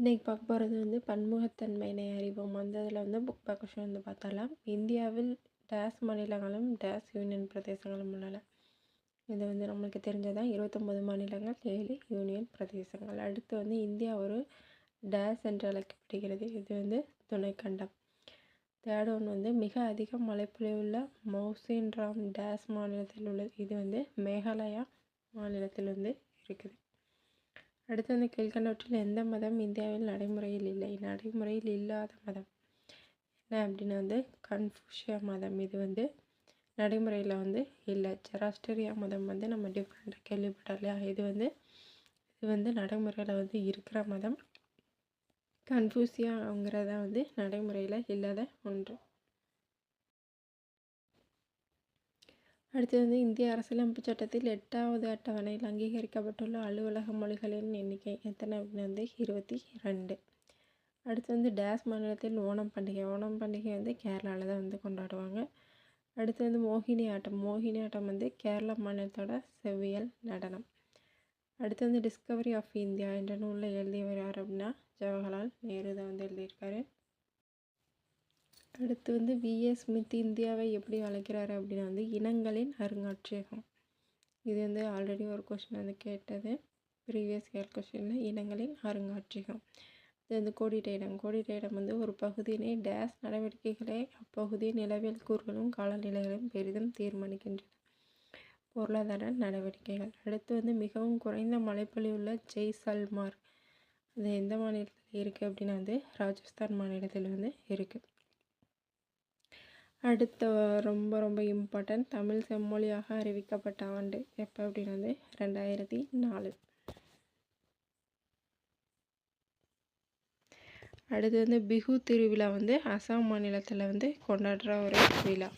இன்றைக்கி பார்க்க போகிறது வந்து பன்முகத்தன்மையினை அறிவோம். அந்த இதில் வந்து புக் பேக் கொஷின் வந்து பார்த்தாலாம் இந்தியாவில் டேஸ் மாநிலங்களும் டேஸ் யூனியன் பிரதேசங்களும் உள்ளன. இது வந்து நம்மளுக்கு தெரிஞ்சதான் இருபத்தொம்பது மாநிலங்கள் ஏழு யூனியன் பிரதேசங்கள். அடுத்து வந்து இந்தியா ஒரு டேஸ் என்று அழைக்கப்படுகிறது. இது வந்து துணைக்கண்டம். தேர்ட் ஒன் வந்து மிக அதிக மழைப்பொழிவுள்ள மௌசின் ராம் டேஸ் மாநிலத்தில் உள்ளது இது வந்து மேகாலயா மாநிலத்தில் வந்து இருக்குது. அடுத்து வந்து கீழ்கண்டவற்றில் எந்த மதம் இந்தியாவில் நடைமுறையில் இல்லை? நடைமுறையில் இல்லாத மதம். என்ன அப்படின்னா வந்து கன்ஃபூஷிய மதம். இது வந்து நடைமுறையில் வந்து இல்லை. ஜெராஸ்டரியா மதம் வந்து நம்ம டிஃப்ரெண்ட்டாக கேள்விப்பட்டோம் இல்லையா இது வந்து இது வந்து நடைமுறையில் வந்து இருக்கிற மதம். கன்ஃபூசியாங்கிறத வந்து நடைமுறையில் இல்லாத ஒன்று. அடுத்து வந்து இந்திய அரசியலமைப்பு சட்டத்தில் எட்டாவது அட்டவணையில் அங்கீகரிக்கப்பட்டுள்ள அலுவலக மொழிகளின் எண்ணிக்கை எத்தனை அப்படின்னு வந்து இருபத்தி ரெண்டு. அடுத்து வந்து டேஸ் மாநிலத்தில் ஓணம் பண்டிகை. ஓணம் பண்டிகை வந்து கேரளாவில் தான் வந்து கொண்டாடுவாங்க. அடுத்து வந்து மோகினி ஆட்டம். மோகினி ஆட்டம் வந்து கேரளா மாநிலத்தோட செவ்வியல் நடனம். அடுத்து வந்து டிஸ்கவரி ஆஃப் இந்தியா என்ற நூலில் எழுதியவர் யார் அப்படின்னா ஜவஹர்லால் நேரு தான் வந்து எழுதியிருக்காரு. அடுத்து வந்து விஎஸ் ஸ்மித் இந்தியாவை எப்படி அழைக்கிறாரு அப்படின்னா வந்து இனங்களின் அருங்காட்சியகம். இது வந்து ஆல்ரெடி ஒரு கொஷின் வந்து கேட்டது. ப்ரீவியஸ் இயர் கொஷினில் இனங்களின் அருங்காட்சியகம். இது வந்து கோடிட்ட இடம் கோடிட்ட இடம் வந்து ஒரு பகுதியினை டேஸ் நடவடிக்கைகளை அப்பகுதியின் நிலவியல் கூறுகளும் காலநிலைகளும் பெரிதும் தீர்மானிக்கின்றன. பொருளாதார நடவடிக்கைகள். அடுத்து வந்து மிகவும் குறைந்த மழைப்பொழிவுள்ள ஜெய்சல்மார். அது எந்த மாநிலத்தில் இருக்குது அப்படின்னா வந்து ராஜஸ்தான் மாநிலத்தில் வந்து இருக்குது அடுத்த ரொம்ப ரொம்ப இம்பார்ட்டன்ட் தமிழ் செம்மொழியாக அறிவிக்கப்பட்ட ஆண்டு எப்போ அப்படின்னு வந்து ரெண்டாயிரத்தி நாலு. அடுத்து வந்து பிஹு திருவிழா வந்து அசாம் மாநிலத்தில் வந்து கொண்டாடுற ஒரு விழா.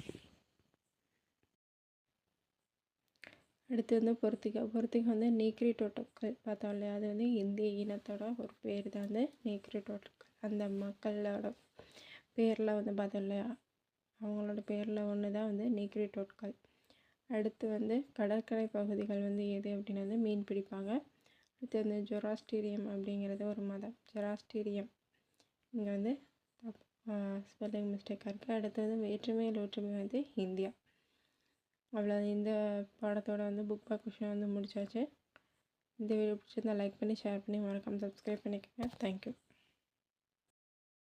அடுத்து வந்து பொறுத்திகா பொறுத்திகா வந்து நீக்ரி டோட்டோக்கள் பார்த்தோம் இல்லையா? அது வந்து இந்திய இனத்தோட ஒரு பேர் தான் வந்து நீக்ரி டோட்டோக்கள் அந்த மக்களோட பேரில் வந்து பார்த்தோம் இல்லையா? அவங்களோட பேரில் ஒன்று தான் வந்து நீக்ரிட்டோட்கள் அடுத்து வந்து கடற்கரை பகுதிகள் வந்து எது அப்படின்னா வந்து மீன் பிடிப்பாங்க. அடுத்து வந்து ஜொராஸ்டீரியம் அப்படிங்கிறது ஒரு மதம். ஜொராஸ்டீரியம். இங்கே வந்து ஸ்பெல்லிங் மிஸ்டேக்காக இருக்குது அடுத்து வந்து வேற்றுமையில் ஒற்றுமை வந்து இந்தியா. அவ்வளோ இந்த பாடத்தோட வந்து புக் பேக் கொஷின் வந்து முடிச்சாச்சு. இந்த வீடியோ பிடிச்சிருந்தா லைக் பண்ணி ஷேர் பண்ணி மறக்காமல் சப்ஸ்கிரைப் பண்ணிக்கோங்க. தேங்க்யூ